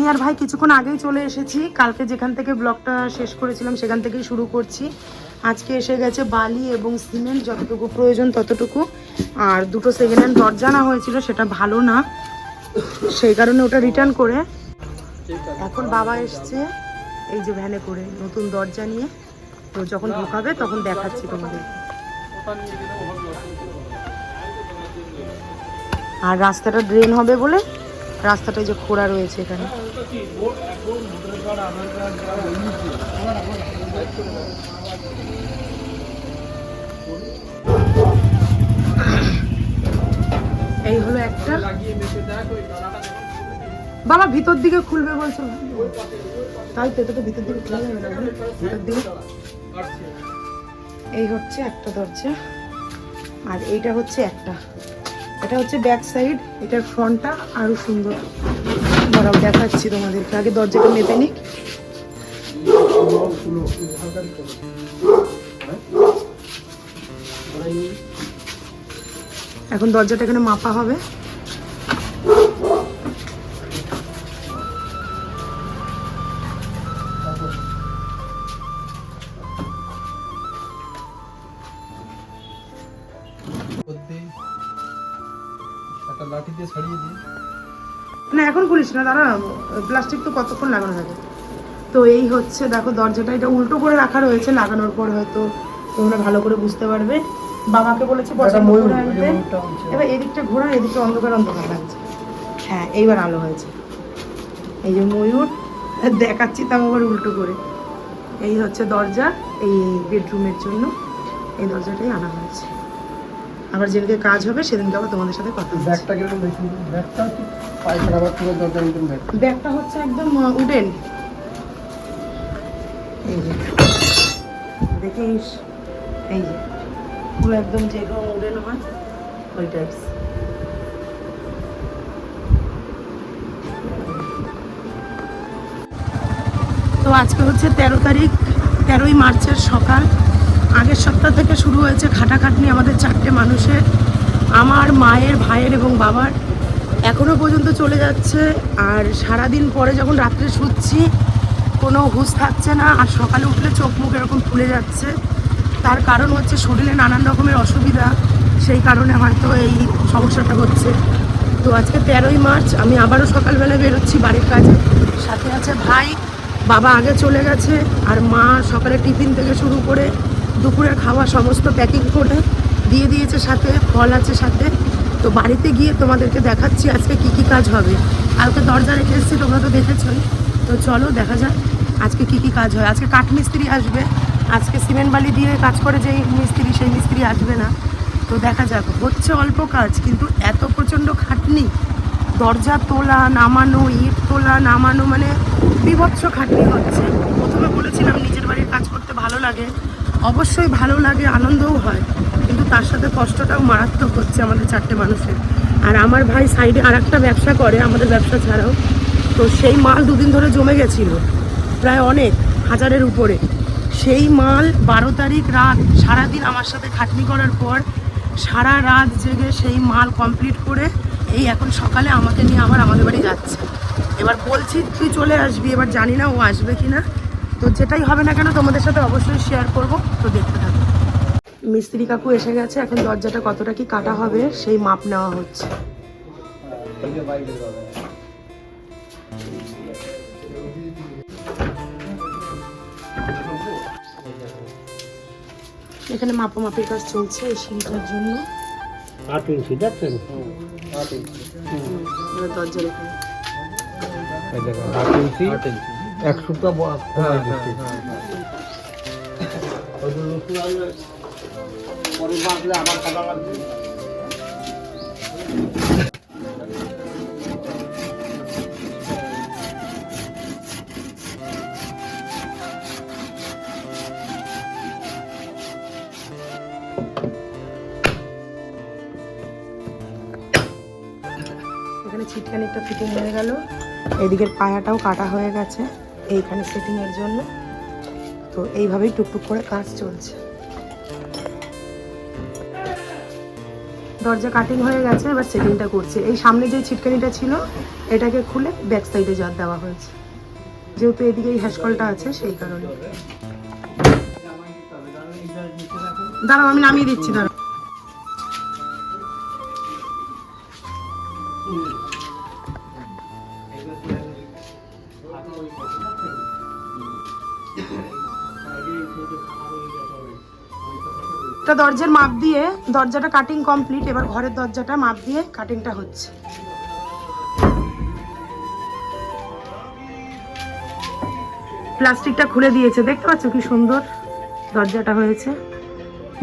আমি আর ভাই কিছুক্ষণ আগেই চলে এসেছি। কালকে যেখান থেকে ব্লগটা শেষ করেছিলাম, সেখান থেকেই শুরু করছি। আজকে এসে গেছে বালি এবং সিমেন্ট, যতটুকু প্রয়োজন ততটুকু। আর দুটো সেকেন্ড হ্যান্ড দরজা না হয়েছিল, সেটা ভালো না। সেই কারণে ওটা রিটার্ন করে। এখন বাবা এসছে এই যে ভ্যানে করে, নতুন দরজা নিয়ে। তো যখন ঢোকাবে, তখন দেখাচ্ছি তোমাদের। আর রাস্তাটা ড্রেন হবে বলে রাস্তাটা যে খোঁড়া রয়েছে এখানে। এই হলো একটা। বাবা, ভিতর দিকে খুলবে বলছো? তাই তো, এটা তো ভিতর দিকে খোলা যাবে না ভিতর দিকে। এই হচ্ছে একটা দরজা। আর এইটা হচ্ছে একটা। এটা হচ্ছে ব্যাক সাইড, এটার ফ্রন্টটা আরও সুন্দর। দাঁড়াও দেখাচ্ছি তোমাদেরকে। আগে দরজাটা মেপে নিক এখন দরজাটা এখানে মাপা হবে। লাঠি দিয়ে ছাড়িয়ে দিই। না এখন খুলিস না দাঁড়া প্লাস্টিক তো কতক্ষণ লাগানো থাকে তো এই হচ্ছে দেখো দরজাটা এটা উল্টো করে রাখা রয়েছে লাগানোর পর হয়তো তোমরা ভালো করে বুঝতে পারবে। বাবাকে বলেছি পছন্দ করে আনতে। এবার এদিকটা ঘোরা এদিকটা অন্ধকার অন্ধকার লাগছে। হ্যাঁ এইবার আলো হয়েছে। এই যে ময়ূর দেখাচ্ছি তাও আবার উল্টো করে। এই হচ্ছে দরজা এই বেডরুমের জন্য। এই দরজাটাই আনা হয়েছে। আবার যেদিনকে কাজ হবে সেদিনকে আবার তোমাদের সাথে কথা ব্যাগটা কীরকম দেখি ব্যাগটা পায়খানা বা পুরো দরজার মতন ব্যাগ? ব্যাগটা হচ্ছে একদম উডেন। এই যে দেখিস এই যে পুরো একদম যেরকম উডেন হয় ওই টাইপস তো আজকে হচ্ছে তেরো তারিখ তেরোই মার্চের সকাল। আগের সপ্তাহ থেকে শুরু হয়েছে খাটাখাটনি আমাদের চারটে মানুষের, আমার, মায়ের, ভাইয়ের এবং বাবার। এখনও পর্যন্ত চলে যাচ্ছে আর সারাদিন পরে যখন রাত্রে শুচ্ছি, কোনো হুঁশ থাকছে না আর সকালে উঠলে চোখ মুখ এরকম ফুলে যাচ্ছে। তার কারণ হচ্ছে শরীরে নানান রকমের অসুবিধা, সেই কারণে হয়তো এই সমস্যাটা হচ্ছে। তো আজকে তেরোই মার্চ, আমি আবারও সকালবেলা বেরোচ্ছি বাড়ির কাজে। সাথে আছে ভাই, বাবা আগে চলে গেছে আর মা সকালে টিফিন থেকে শুরু করে দুপুরের খাওয়া সমস্ত প্যাকিং করে দিয়ে দিয়েছে সাথে, ফল আছে সাথে। তো বাড়িতে গিয়ে তোমাদেরকে দেখাচ্ছি আজকে কি কি কাজ হবে। কালকে দরজা রেখে এসেছি, তোমরা তো দেখেছোই। তো চলো দেখা যাক আজকে কি কি কাজ হয়। আজকে কাঠ মিস্ত্রি আসবে। আজকে সিমেন্ট বালি দিয়ে কাজ করে যেই মিস্ত্রি, সেই মিস্ত্রি আসবে না। তো দেখা যাক, হচ্ছে অল্প কাজ, কিন্তু এত প্রচণ্ড খাটনি। দরজা তোলা, নামানো, ইট তোলা, নামানো মানে বিভৎস খাটনি হচ্ছে। প্রথমে বলেছিলাম নিজের বাড়ির কাজ করতে ভালো লাগে। অবশ্যই ভালো লাগে, আনন্দও হয়, কিন্তু তার সাথে কষ্টটাও মারাত্মক হচ্ছে আমাদের চারটে মানুষের। আর আমার ভাই সাইডে আর একটা ব্যবসা করে, আমাদের ব্যবসা ছাড়াও। তো সেই মাল দুদিন ধরে জমে গেছিল, প্রায় অনেক, হাজারের উপরে। সেই মাল বারো তারিখ রাত, সারাদিন আমার সাথে খাটনি করার পর, সারা রাত জেগে সেই মাল কমপ্লিট করে, এই এখন সকালে আমাকে নিয়ে আবার আমাদের বাড়ি যাচ্ছে। এবার বলছি, তুই চলে আসবি, এবার জানি না ও আসবে কি না তো যেটাই হবে না কেন তোমাদের সাথে অবশ্যই শেয়ার করব তো দেখতে থাকো। মিস্ত্রি কাকু এসে গেছে এখন দরজাটা কতটা কি কাটা হবে সেই মাপ নেওয়া হচ্ছে। এখানে মাপামাপির কাজ চলছে এই সিঁড়িটার জন্য। আট ইঞ্চি দেখছেন? দরজার এখানে আট ইঞ্চি। আট ইঞ্চি। একশোটা হ্যাঁ কমাই হ্যাঁ দিচ্ছি হ্যাঁ এখানে ছিটকানিটা ফিটিং হয়ে গেল। এদিকের পায়াটাও কাটা হয়ে গেছে। এইখানে সেটিংয়ের জন্য। তো এইভাবেই টুকটুক করে কাজ চলছে। দরজা কাটিং হয়ে গেছে, এবার সেটিংটা করছে। এই সামনে যে ছিটকানিটা ছিল, এটাকে খুলে ব্যাক সাইডে জল দেওয়া হয়েছে। যেহেতু এদিকে এই হ্যাসকলটা আছে, সেই কারণে। দাঁড়াও, আমি নামিয়ে দিচ্ছি, দাঁড়াও। একটা দরজার মাপ দিয়ে দরজাটা কাটিং কমপ্লিট এবার ঘরের দরজাটা মাপ দিয়ে কাটিংটা হচ্ছে। প্লাস্টিকটা খুলে দিয়েছে, দেখতে পাচ্ছ কি সুন্দর দরজাটা হয়েছে,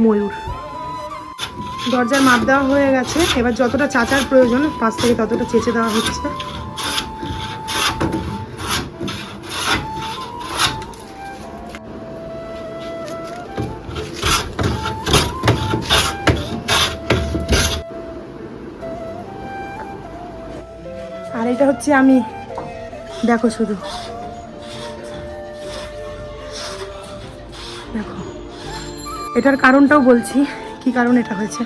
ময়ূর। দরজার মাপ দেওয়া হয়ে গেছে, এবার যতটা চাচার প্রয়োজন, পাশ থেকে ততটা চেঁচে দেওয়া হচ্ছে। হচ্ছে আমি দেখো শুধু। দেখো। এটার কারণটাও বলছি, কি কারণ এটা হয়েছে।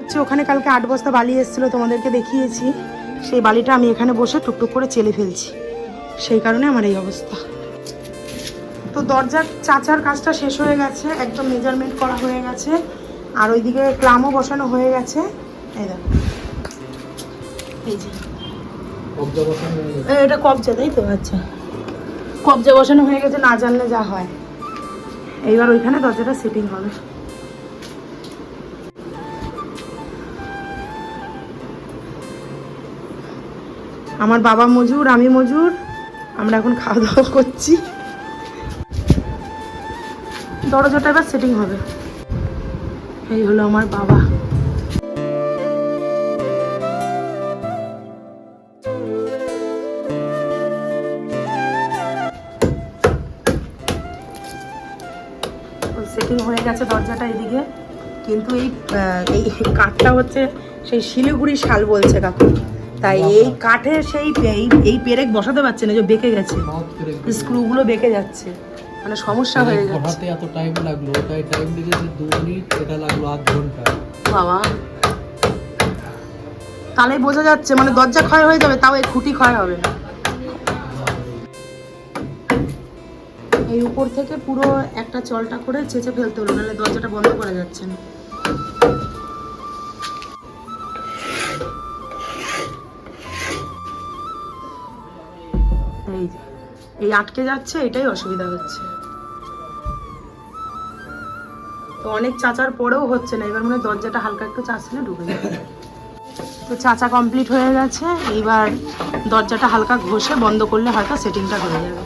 হচ্ছে ওখানে কালকে আট বস্তা বালি এসেছিল, তোমাদেরকে দেখিয়েছি। সেই বালিটা আমি এখানে বসে টুকটুক করে চেলে ফেলছি। সেই কারণে আমার এই অবস্থা। তো দরজার চাচার কাজটা শেষ হয়ে গেছে, একদম মেজারমেন্ট করা হয়ে গেছে। আর ওইদিকে ক্লামও বসানো হয়ে গেছে। এই দেখো। এই যে। এটা কবজা, তাই তো? আচ্ছা। কবজা বসানো হয়ে গেছে, না জানলে যা হয়। এইবার ওইখানে দরজাটা সেটিং হবে। আমার বাবা মজুর, আমি মজুর, আমরা এখন খাওয়া দাওয়া করছি। দরজাটা এবার সেটিং হবে। এই হলো আমার বাবা। সেটিং হয়ে গেছে দরজাটা এদিকে। কিন্তু এই এই কাঠটা হচ্ছে সেই শিলিগুড়ি শাল বলছে কাকু। তাই এই কাঠে সেই এই পেরেক বসাতে পারছে না যে বেঁকে গেছে। স্ক্রুগুলো বেঁকে যাচ্ছে। মানে সমস্যা হয়ে যাচ্ছে। পড়াতে এত টাইম লাগল তাই টাইম লেগেছে দু মিনিট এটা লাগল আধ ঘণ্টা। বাবা। তাহলে বোঝা যাচ্ছে মানে দরজা ক্ষয় হয়ে যাবে তাও এই খুঁটি ক্ষয় হবে না। এই উপর থেকে পুরো একটা চলটা করে চেঁচে ফেলতে হলো, নাহলে দরজাটা বন্ধ করা যাচ্ছে না। এই আটকে যাচ্ছে, এটাই অসুবিধা হচ্ছে। তো অনেক চাচার পরেও হচ্ছে না, এবার মনে দরজাটা হালকা একটু চাচলে ঢুকে যাবে। তো চাচা কমপ্লিট হয়ে গেছে, এইবার দরজাটা হালকা ঘষে বন্ধ করলে হয়তো সেটিংটা হয়ে যাবে।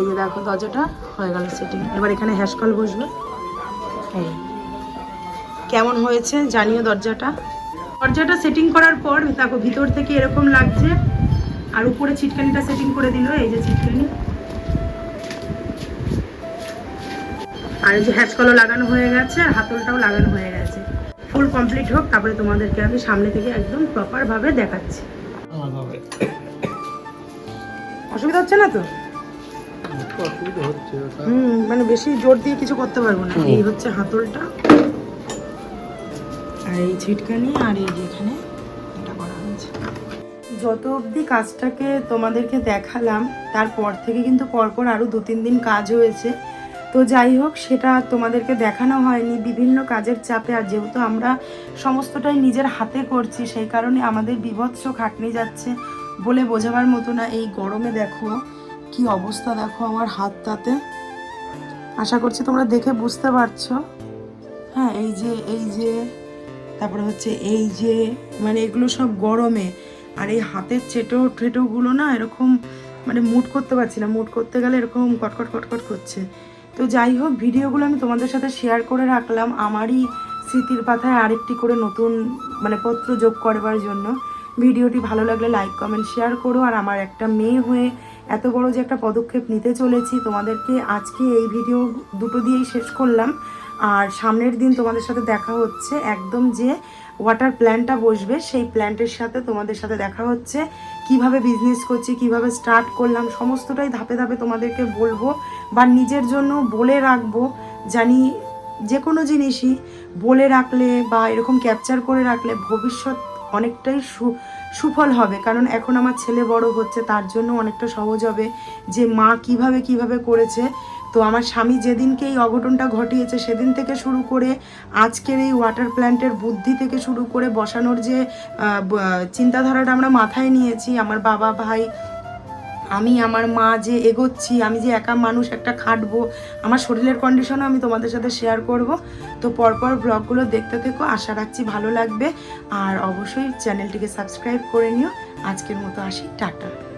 এই যে দেখো দরজাটা হয়ে গেল সেটিং এবার এখানে হ্যাশকল বসবে। এই। কেমন হয়েছে জানিও দরজাটা। দরজাটা সেটিং করার পর দেখো ভিতর থেকে এরকম লাগছে আর উপরে ছিটকানিটা সেটিং করে দিল এই যে ছিটকানি। আর এই যে হ্যাচকলও লাগানো হয়ে গেছে আর হাতলটাও লাগানো হয়ে গেছে। ফুল কমপ্লিট হোক তারপরে তোমাদেরকে আমি সামনে থেকে একদম প্রপার ভাবে দেখাচ্ছি। অসুবিধা হচ্ছে না তো? হুম মানে বেশি জোর দিয়ে কিছু করতে পারব না। এই হচ্ছে হাতলটা আর এই ছিটকানি আর এই যে এখানে এটা করা হয়েছে। যত অবধি কাজটাকে তোমাদেরকে দেখালাম তারপর থেকে কিন্তু পরপর আরও দু তিন দিন কাজ হয়েছে। তো যাই হোক সেটা তোমাদেরকে দেখানো হয়নি। বিভিন্ন কাজের চাপে আর যেহেতু আমরা সমস্তটাই নিজের হাতে করছি সেই কারণে আমাদের বিভৎস খাটনি যাচ্ছে বলে বোঝাবার মতো না। এই গরমে দেখো কি অবস্থা দেখো আমার হাতটাতে? আশা করছি তোমরা দেখে বুঝতে পারছ। হ্যাঁ এই যে এই যে, তারপরে হচ্ছে এই যে মানে এগুলো সব গরমে। আর এই হাতের চেটো ঠেটোগুলো না এরকম মানে মুট করতে পারছি না। মুট করতে গেলে এরকম কটকট কটকট করছে। তো যাই হোক, ভিডিওগুলো আমি তোমাদের সাথে শেয়ার করে রাখলাম। আমারই স্মৃতির পাথায় আরেকটি করে নতুন মানে পত্র যোগ করবার জন্য। ভিডিওটি ভালো লাগলে লাইক কমেন্ট শেয়ার করো। আর আমার একটা মেয়ে হয়ে এত বড় যে একটা পদক্ষেপ নিতে চলেছি, তোমাদেরকে আজকে এই ভিডিও দুটো দিয়েই শেষ করলাম। আর সামনের দিন তোমাদের সাথে দেখা হচ্ছে একদম যে ওয়াটার প্ল্যানটা বসবে, সেই প্ল্যান্টের সাথে তোমাদের সাথে দেখা হচ্ছে। কীভাবে বিজনেস করছি, কীভাবে স্টার্ট করলাম, সমস্তটাই ধাপে ধাপে তোমাদেরকে বলব বা নিজের জন্য বলে রাখব। জানি যে কোনো জিনিসই বলে রাখলে বা এরকম ক্যাপচার করে রাখলে ভবিষ্যৎ অনেকটাই সু সুফল হবে। কারণ এখন আমার ছেলে বড় হচ্ছে, তার জন্য অনেকটা সহজ হবে যে মা কীভাবে কীভাবে করেছে। তো আমার স্বামী যেদিনকে এই অঘটনটা ঘটিয়েছে, সেদিন থেকে শুরু করে আজকের এই ওয়াটার প্ল্যান্টের বুদ্ধি থেকে শুরু করে বসানোর যে চিন্তাধারাটা আমরা মাথায় নিয়েছি, আমার বাবা, ভাই আমি, আমার মা যে এগোচ্ছি, আমি যে একা মানুষ একটা খাটবো, আমার শরীরের কন্ডিশনও আমি তোমাদের সাথে শেয়ার করব। তো পরপর ব্লগগুলো দেখতে থেকো, আশা রাখছি ভালো লাগবে। আর অবশ্যই চ্যানেলটিকে সাবস্ক্রাইব করে নিও। আজকের মতো আসি, টাটা।